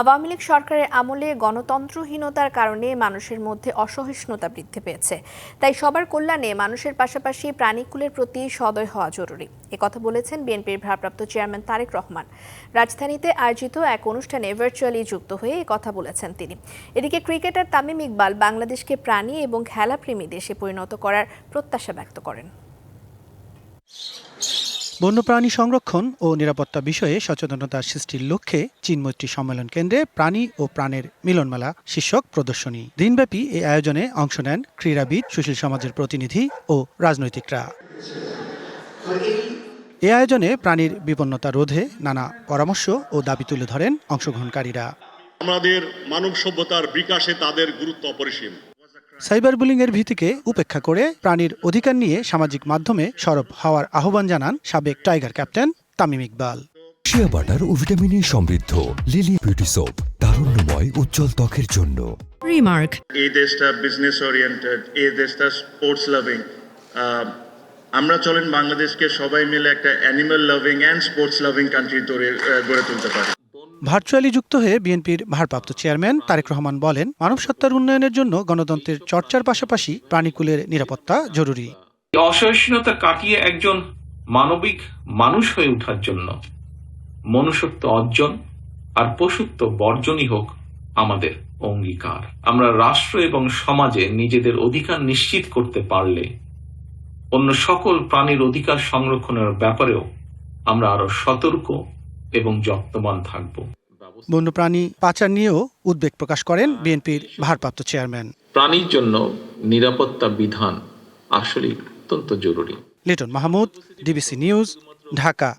আওয়ামী লীগ সরকারের আমলে গণতন্ত্রহীনতার কারণে মানুষের মধ্যে অসহিষ্ণুতা বৃদ্ধি পেয়েছে। তাই সবার কল্যাণে মানুষের পাশাপাশি প্রাণীকুলের প্রতি সদয় হওয়া জরুরি। একথা বলেছেন বিএনপির ভারপ্রাপ্ত চেয়ারম্যান তারেক রহমান। রাজধানীতে আয়োজিত এক অনুষ্ঠানে ভার্চুয়ালি যুক্ত হয়ে কথা বলেছেন তিনি। এদিকে ক্রিকেটার তামিম ইকবাল বাংলাদেশকে প্রাণী এবং খেলাপ্রেমী দেশে পরিণত করার প্রত্যাশা ব্যক্ত করেন। বন্যপ্রাণী সংরক্ষণ ও নিরাপত্তা বিষয়ে সচেতনতা সৃষ্টির লক্ষ্যে চীনমৈত্রী সম্মেলন কেন্দ্রে প্রাণী ও প্রাণের মিলনমেলা শীর্ষক প্রদর্শনী। দিনব্যাপী এই আয়োজনে অংশ নেন ক্রীড়াবিদ, সুশীল সমাজের প্রতিনিধি ও রাজনৈতিকরা। এ আয়োজনে প্রাণীর বিপন্নতা রোধে নানা পরামর্শ ও দাবি তুলে ধরেন অংশগ্রহণকারীরা। আমাদের মানব সভ্যতার বিকাশে তাদের গুরুত্ব অপরিসীম। সাইবার বুলিংয়ের ভীতিকে উপেক্ষা করে প্রাণীর অধিকার নিয়ে সামাজিক মাধ্যমে সরব হওয়ার আহ্বান জানান সাবেক tiger captain Tamim Iqbal. Shea butter ও ভিটামিনে সমৃদ্ধ লিলি বিউটি সোপ তারুণ্যময় উজ্জ্বল ত্বকের জন্য। Remark. এই দেশটা বিজনেস ওরিয়েন্টেড এই দেশটা স্পোর্টস লাভিং আমরা চলেন বাংলাদেশকে সবাই মিলে একটা animal loving and sports loving country গড়ে তুলতে পারি। ভার্চুয়ালি যুক্ত হয়ে বিএনপির ভারপ্রাপ্ত চেয়ারম্যান তারেক রহমান বলেন, মানব সত্তার উন্নয়নের জন্য গণতন্ত্রের চর্চার পাশাপাশি প্রাণীকুলের নিরাপত্তা জরুরি। অসহিষ্ণুতা কাটিয়ে একজন মানবিক মানুষ হয়ে ওঠার জন্য মনুষ্যত্ব অর্জন আর পশুত্ব বর্জনই হোক আমাদের অঙ্গীকার। আমরা রাষ্ট্র এবং সমাজে নিজেদের অধিকার নিশ্চিত করতে পারলে অন্য সকল প্রাণীর অধিকার সংরক্ষণের ব্যাপারেও আমরা আরও সতর্ক এবং যত্নবান থাকব। বন্যপ্রাণী পাচার নিয়েও উদ্বেগ প্রকাশ করেন বিএনপির ভারপ্রাপ্ত চেয়ারম্যান। প্রাণীর জন্য নিরাপত্তা বিধান আসলে অত্যন্ত জরুরি। Liton Mahmud DBC news Dhaka.